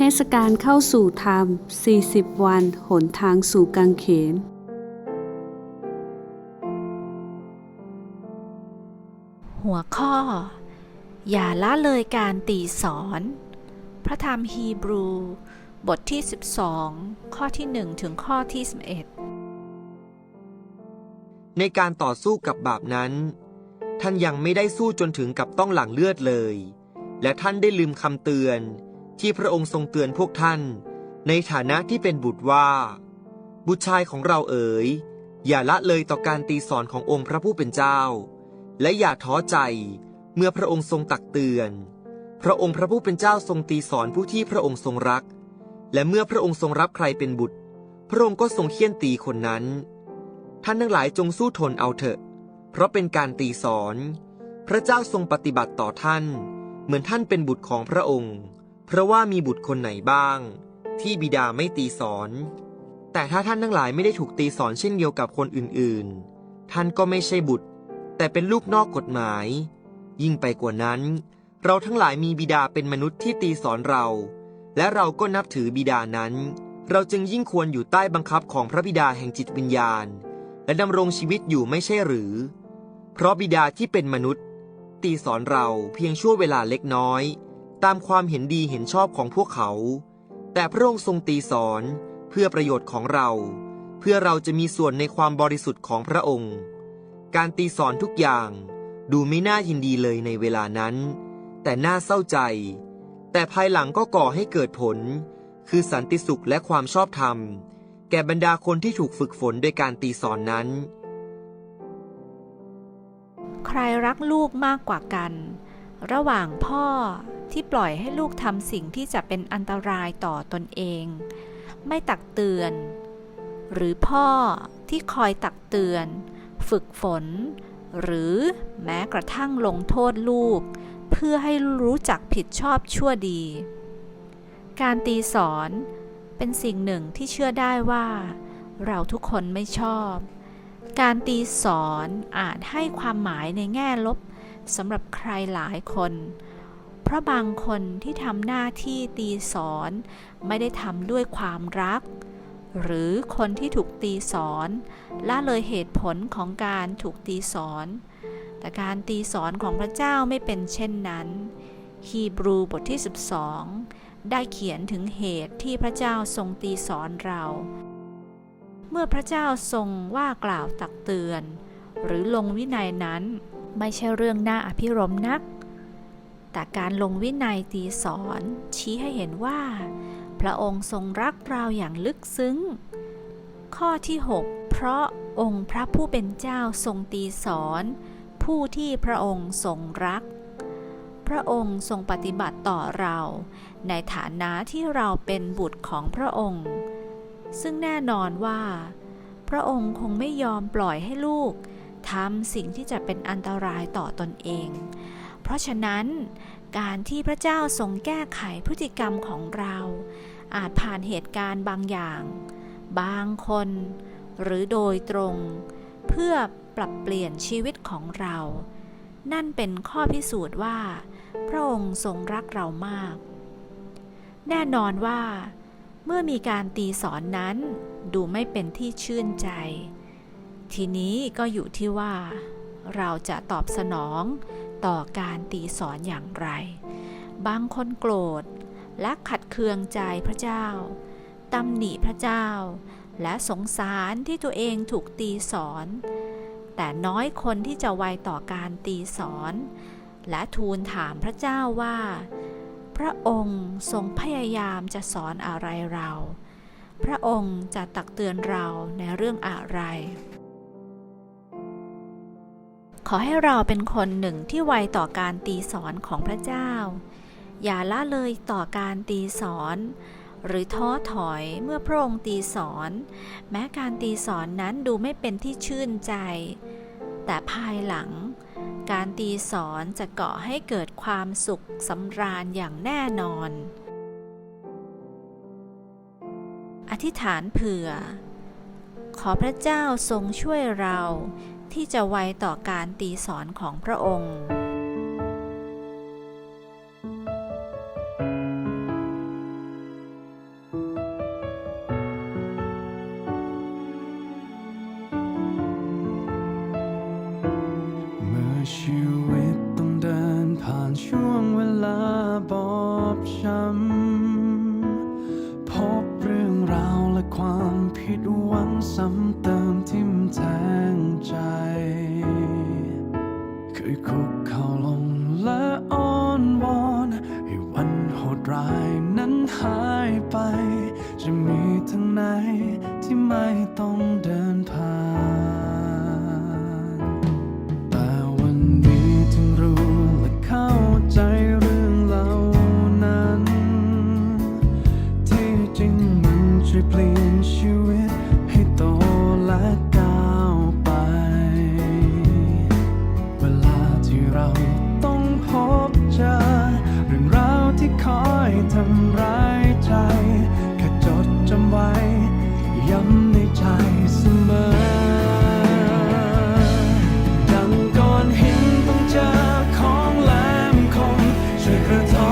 เทศกาลเข้าสู่ธรรม 40 วัน หนทางสู่กังเขน หัวข้อ อย่าละเลยการตีสอน พระธรรมฮีบรู บทที่ 12 ข้อที่ 1 ถึงข้อที่ 11 ในการต่อสู้กับบาปนั้น ท่านยังไม่ได้สู้จนถึงกับต้องหลั่งเลือดเลย และท่านได้ลืมคำเตือน ที่พระองค์ทรงเตือนพวกท่าน ในฐานะที่เป็นบุตรว่า บุตรชายของเราเอ๋ย อย่าละเลยต่อการตีสอนขององค์พระผู้เป็นเจ้า และอย่าท้อใจเมื่อพระองค์ทรงตักเตือน พระองค์พระผู้เป็นเจ้าทรงตีสอนผู้ที่พระองค์ทรงรัก และเมื่อพระองค์ทรงรับใครเป็นบุตร พระองค์ก็ทรงเคี่ยนตีคนนั้น ท่านทั้งหลายจงสู้ทนเอาเถอะ เพราะเป็นการตีสอน พระเจ้าทรงปฏิบัติต่อท่าน เหมือนท่านเป็นบุตรของพระองค์ เพราะว่ามีบุตรคนไหนบ้าง ที่บิดาไม่ตีสอน แต่ถ้าท่านทั้งหลายไม่ได้ถูกตีสอนเช่นเดียวกับคนอื่นๆ ท่านก็ไม่ใช่บุตร แต่เป็นลูกนอกกฎหมาย ยิ่งไปกว่านั้น เราทั้งหลายมีบิดาเป็นมนุษย์ที่ตีสอนเรา และเราก็นับถือบิดานั้น เราจึงยิ่งควรอยู่ใต้บังคับของพระบิดาแห่งจิตวิญญาณ และดำรงชีวิตอยู่ไม่ใช่หรือ เพราะบิดาที่เป็นมนุษย์ ตีสอนเราเพียงชั่วเวลาเล็กน้อย ตามความเห็นดีเห็นชอบของพวกเขา แต่พระองค์ทรงตีสอนเพื่อประโยชน์ของเรา เพื่อเราจะมีส่วนในความบริสุทธิ์ของพระองค์ การตีสอนทุกอย่างดูไม่น่ายินดีเลยในเวลานั้น แต่น่าเศร้าใจ แต่ภายหลังก็ก่อให้เกิดผล คือสันติสุขและความชอบธรรม แก่บรรดาคนที่ถูกฝึกฝนโดยการตีสอนนั้น ใครรักลูกมากกว่ากัน ระหว่างพ่อ ที่ปล่อยให้ลูกทำสิ่งที่จะเป็นอันตรายต่อตนเอง ไม่ตักเตือน หรือพ่อที่คอยตักเตือน ฝึกฝน หรือแม้กระทั่งลงโทษลูก เพื่อให้รู้จักผิดชอบชั่วดี การตีสอนเป็นสิ่งหนึ่งที่เชื่อได้ว่า เราทุกคนไม่ชอบ การตีสอนอาจให้ความหมายในแง่ลบสำหรับใครหลายคน เพราะบางคนที่ทำหน้าที่ตีสอนไม่ได้ทำด้วยความรัก หรือคนที่ถูกตีสอนละเลยเหตุผลของการถูกตีสอน แต่การตีสอนของพระเจ้าไม่เป็นเช่นนั้นฮีบรูบทที่ 12 ได้เขียนถึงเหตุที่พระเจ้าทรงตีสอนเรา เมื่อพระเจ้าทรงว่ากล่าวตักเตือน หรือลงวินัยนั้น ไม่ใช่เรื่องน่าอภิรมนัก แต่การลงวินัยตีสอนชี้ให้เห็นว่า พระองค์ทรงรักเราอย่างลึกซึ้ง ข้อที่ 6 เพราะองค์พระผู้เป็นเจ้าทรงตีสอน ผู้ที่พระองค์ทรงรัก พระองค์ทรงปฏิบัติต่อเรา ในฐานะที่เราเป็นบุตรของพระองค์ ซึ่งแน่นอนว่า พระองค์คงไม่ยอมปล่อยให้ลูกทำสิ่งที่จะเป็นอันตรายต่อตนเอง เพราะฉะนั้น การที่พระเจ้าทรงแก้ไขพฤติกรรมของเรา อาจผ่านเหตุการณ์บางอย่าง บางคน หรือโดยตรง เพื่อปรับเปลี่ยนชีวิตของเรา นั่นเป็นข้อพิสูจน์ว่า พระองค์ทรงรักเรามาก แน่นอนว่า เมื่อมีการตีสอนนั้นดูไม่เป็นที่ชื่นใจ ทีนี้ก็อยู่ที่ว่า เราจะตอบสนอง ต่อการตีสอนอย่างไร บางคนโกรธและขัดเคืองใจพระเจ้าตำหนิพระเจ้า และสงสารที่ตัวเองถูกตีสอน แต่น้อยคนที่จะไวต่อการตีสอน และทูลถามพระเจ้าว่า พระองค์ทรงพยายามจะสอนอะไรเรา พระองค์จะตักเตือนเราในเรื่องอะไร ขอให้เราเป็นคนหนึ่งที่ไวต่อการตีสอนของพระเจ้า อย่าละเลยต่อการตีสอน หรือท้อถอยเมื่อพระองค์ตีสอน แม้การตีสอนนั้นดูไม่เป็นที่ชื่นใจ แต่ภายหลัง การตีสอนจะก่อให้เกิดความสุขสำราญอย่างแน่นอน อธิษฐานเผื่อ ขอพระเจ้าทรงช่วยเรา ที่จะไวต่อการตีสอนของพระองค์ cook ทำร้ายใจ แค่จดจำไว้ ย้ำในใจเสมอ ดังก่อนหินต้องเจอของแหลมคมช่วยกระทบ